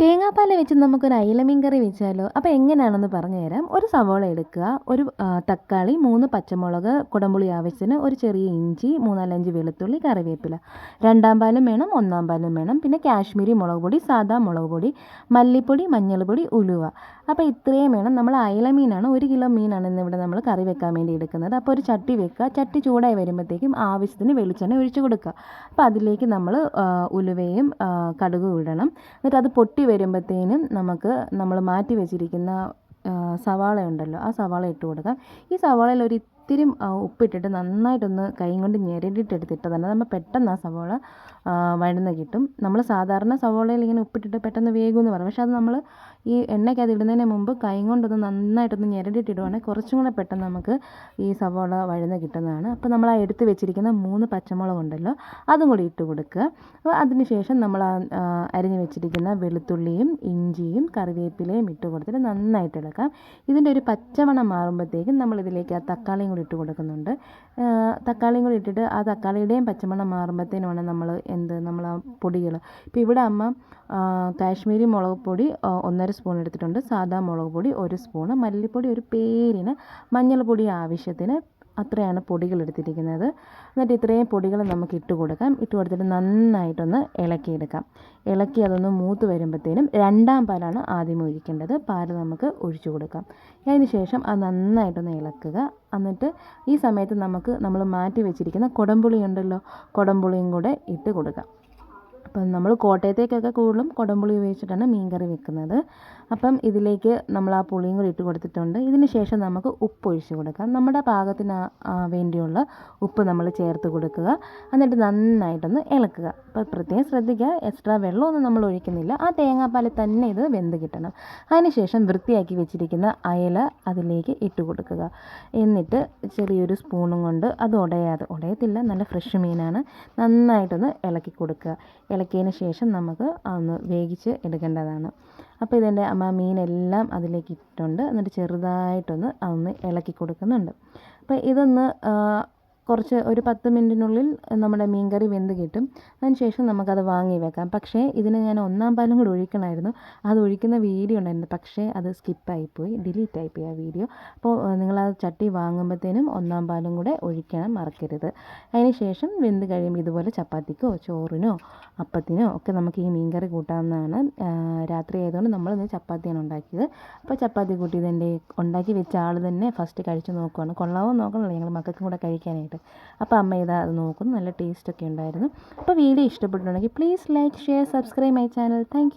തേങ്ങാപ്പാൽ വെച്ച് നമുക്കൊരു അയിലമീൻ കറി വെച്ചാലോ? അപ്പോൾ എങ്ങനെയാണെന്ന് പറഞ്ഞു തരാം ഒരു സവോള എടുക്കുക. ഒരു തക്കാളി മൂന്ന് പച്ചമുളക് കുടംപുളി ആവശ്യത്തിന് ഒരു ചെറിയ ഇഞ്ചി മൂന്നാലഞ്ച് വെളുത്തുള്ളി കറിവേപ്പില. രണ്ടാം പാലും വേണം ഒന്നാം പാലും വേണം. പിന്നെ കാശ്മീരി മുളക് പൊടി സാദാ മുളക് പൊടി മല്ലിപ്പൊടി മഞ്ഞൾപ്പൊടി ഉലുവ. അപ്പോൾ ഇത്രയും വേണം. നമ്മൾ അയിലമീനാണ് ഒരു കിലോ മീനാണ് ഇന്നിവിടെ നമ്മൾ കറി വെക്കാൻ വേണ്ടി എടുക്കുന്നത്. അപ്പോൾ ഒരു ചട്ടി വെക്കുക. ചട്ടി ചൂടായി വരുമ്പോഴത്തേക്കും ആവശ്യത്തിന് വെളിച്ചെണ്ണ ഒഴിച്ചു കൊടുക്കുക. അപ്പോൾ അതിലേക്ക് നമ്മൾ ഉലുവയും കടുകും ഇടണം. എന്നിട്ട് അത് പൊട്ടി വരുമ്പോഴത്തേനും നമുക്ക് നമ്മൾ മാറ്റി വെച്ചിരിക്കുന്ന സവാള ഉണ്ടല്ലോ ആ സവാള ഇട്ട് കൊടുക്കാം. ഈ സവാളയിൽ ഒരു ഇത്തിരി ഉപ്പിട്ടിട്ട് നന്നായിട്ടൊന്ന് കൈ കൊണ്ട് ഞെരടിയിട്ടെടുത്തിട്ട് തന്നെ നമ്മൾ പെട്ടെന്ന് ആ സവാള വഴന്ന് കിട്ടും. നമ്മൾ സാധാരണ സവാളയിൽ ഇങ്ങനെ ഉപ്പിട്ടിട്ട് പെട്ടെന്ന് വേകുമെന്ന് പറയും. പക്ഷേ അത് നമ്മൾ ഈ എണ്ണയ്ക്കകത്ത് ഇടുന്നതിന് മുമ്പ് കൈ കൊണ്ടൊന്ന് നന്നായിട്ടൊന്ന് ഞെരടിയിട്ടിടുവാണെങ്കിൽ കുറച്ചും കൂടെ പെട്ടെന്ന് നമുക്ക് ഈ സവോള വഴന്ന് കിട്ടുന്നതാണ്. അപ്പോൾ നമ്മൾ ആ എടുത്ത് വെച്ചിരിക്കുന്ന മൂന്ന് പച്ചമുളക് ഉണ്ടല്ലോ അതും കൂടി ഇട്ട് കൊടുക്കുക. അപ്പോൾ അതിനുശേഷം നമ്മൾ ആ അരിഞ്ഞ് വെച്ചിരിക്കുന്ന വെളുത്തുള്ളിയും ഇഞ്ചിയും കറിവേപ്പിലയും ഇട്ട് കൊടുത്തിട്ട് നന്നായിട്ട് ഇളക്കാം. ഇതിന്റെ ഒരു പച്ചമണം മാറുമ്പോഴത്തേക്കും നമ്മളിതിലേക്ക് ആ തക്കാളിയും കൂടി ഇട്ട് കൊടുക്കുന്നുണ്ട്. തക്കാളിയും കൂടി ഇട്ടിട്ട് ആ തക്കാളിയുടെയും പച്ചമണം മാറുമ്പോഴത്തേനുമാണ് നമ്മൾ എന്ത് നമ്മൾ ആ പൊടികൾ ഇപ്പോൾ ഇവിടെ അമ്മ കാശ്മീരി മുളക് പൊടി ഒന്നര സ്പൂൺ എടുത്തിട്ടുണ്ട്. സാധാ മുളക് പൊടി ഒരു സ്പൂണ് മല്ലിപ്പൊടി ഒരു പേരിന് മഞ്ഞൾപ്പൊടി ആവശ്യത്തിന് അത്രയാണ് പൊടികൾ എടുത്തിരിക്കുന്നത്. എന്നിട്ട് ഇത്രയും പൊടികൾ നമുക്ക് ഇട്ട് കൊടുക്കാം. ഇട്ട് കൊടുത്തിട്ട് നന്നായിട്ടൊന്ന് ഇളക്കിയെടുക്കാം. ഇളക്കി അതൊന്ന് മൂത്ത് വരുമ്പോഴത്തേനും രണ്ടാം പാലാണ് ആദ്യം ഒഴിക്കേണ്ടത്. പാൽ നമുക്ക് ഒഴിച്ചു കൊടുക്കാം. അതിന് ശേഷം അത് നന്നായിട്ടൊന്ന് ഇളക്കുക. എന്നിട്ട് ഈ സമയത്ത് നമുക്ക് നമ്മൾ മാറ്റി വെച്ചിരിക്കുന്ന കുടംപുളി ഉണ്ടല്ലോ കുടംപുളിയും കൂടെ ഇട്ട് കൊടുക്കാം. അപ്പം നമ്മൾ കോട്ടയത്തേക്കൊക്കെ കൂടുതലും കുടംപുളി ഉപയോഗിച്ചിട്ടാണ് മീൻ കറി വെക്കുന്നത്. അപ്പം ഇതിലേക്ക് നമ്മൾ ആ പുളിയും കൂടി ഇട്ട് കൊടുത്തിട്ടുണ്ട്. ഇതിന് ശേഷം നമുക്ക് ഉപ്പ് ഒഴിച്ച് കൊടുക്കാം. നമ്മുടെ പാകത്തിന് വേണ്ടിയുള്ള ഉപ്പ് നമ്മൾ ചേർത്ത് കൊടുക്കുക. എന്നിട്ട് നന്നായിട്ടൊന്ന് ഇളക്കുക. അപ്പോൾ പ്രത്യേകം ശ്രദ്ധിക്കുക എക്സ്ട്രാ വെള്ളമൊന്നും നമ്മൾ ഒഴിക്കുന്നില്ല. ആ തേങ്ങാപ്പാൽ തന്നെ ഇത് വെന്ത് കിട്ടണം. അതിനുശേഷം വൃത്തിയാക്കി വെച്ചിരിക്കുന്ന അയല അതിലേക്ക് ഇട്ട് കൊടുക്കുക. എന്നിട്ട് ചെറിയൊരു സ്പൂണും കൊണ്ട് അത് ഉടയാതെ ഉടയത്തില്ല നല്ല ഫ്രഷ് മീനാണ്. നന്നായിട്ടൊന്ന് ഇളക്കി കൊടുക്കുക. ഇളക്കിയതിന് ശേഷം നമുക്ക് ഒന്ന് വേവിച്ച് എടുക്കേണ്ടതാണ്. അപ്പോൾ ഇതിന്റെ അമ്മ മീനെല്ലാം അതിലേക്ക് ഇട്ടിട്ടുണ്ട്. എന്നിട്ട് ചെറുതായിട്ടൊന്ന് അതൊന്ന് ഇളക്കി കൊടുക്കുന്നുണ്ട്. അപ്പോൾ ഇതൊന്ന് കുറച്ച് ഒരു പത്ത് മിനിറ്റിനുള്ളിൽ നമ്മുടെ മീൻ കറി വെന്ത് കിട്ടും. അതിന് ശേഷം നമുക്കത് വാങ്ങി വെക്കാം. പക്ഷേ ഇതിന് ഞാൻ ഒന്നാം പാലും കൂടി ഒഴിക്കണമായിരുന്നു. അത് ഒഴിക്കുന്ന വീഡിയോ ഉണ്ടായിരുന്നു. പക്ഷേ അത് സ്കിപ്പായിപ്പോയി ഡിലീറ്റ് ആയിപ്പോയി ആ വീഡിയോ. അപ്പോൾ നിങ്ങൾ ആ ചട്ടി വാങ്ങുമ്പോഴത്തേനും ഒന്നാം പാലും കൂടെ ഒഴിക്കണം. മറക്കരുത്. അതിന് ശേഷം വെന്ത് കഴിയുമ്പോൾ ഇതുപോലെ ചപ്പാത്തിക്കോ ചോറിനോ അപ്പത്തിനോ ഒക്കെ നമുക്ക് ഈ മീൻ കറി കൂട്ടാവുന്നതാണ് രാത്രി ആയതുകൊണ്ട് നമ്മൾ ഇന്ന് ചപ്പാത്തിയാണ് ഉണ്ടാക്കിയത്. അപ്പോൾ ചപ്പാത്തി കൂട്ടി ഇതിന്റെ ഉണ്ടാക്കി വെച്ച ആൾ തന്നെ ഫസ്റ്റ് കഴിച്ച് നോക്കുവാണ്. കൊള്ളാവോ നോക്കണമല്ലോ ഞങ്ങൾ മക്കൾക്കും കൂടെ കഴിക്കാനായിട്ട്. അപ്പോൾ അമ്മ ഇതാ അത് നോക്കുന്നു നല്ല ടേസ്റ്റൊക്കെ ഉണ്ടായിരുന്നു. അപ്പോൾ വീഡിയോ ഇഷ്ടപ്പെട്ടിട്ടുണ്ടെങ്കിൽ please like share subscribe my channel thank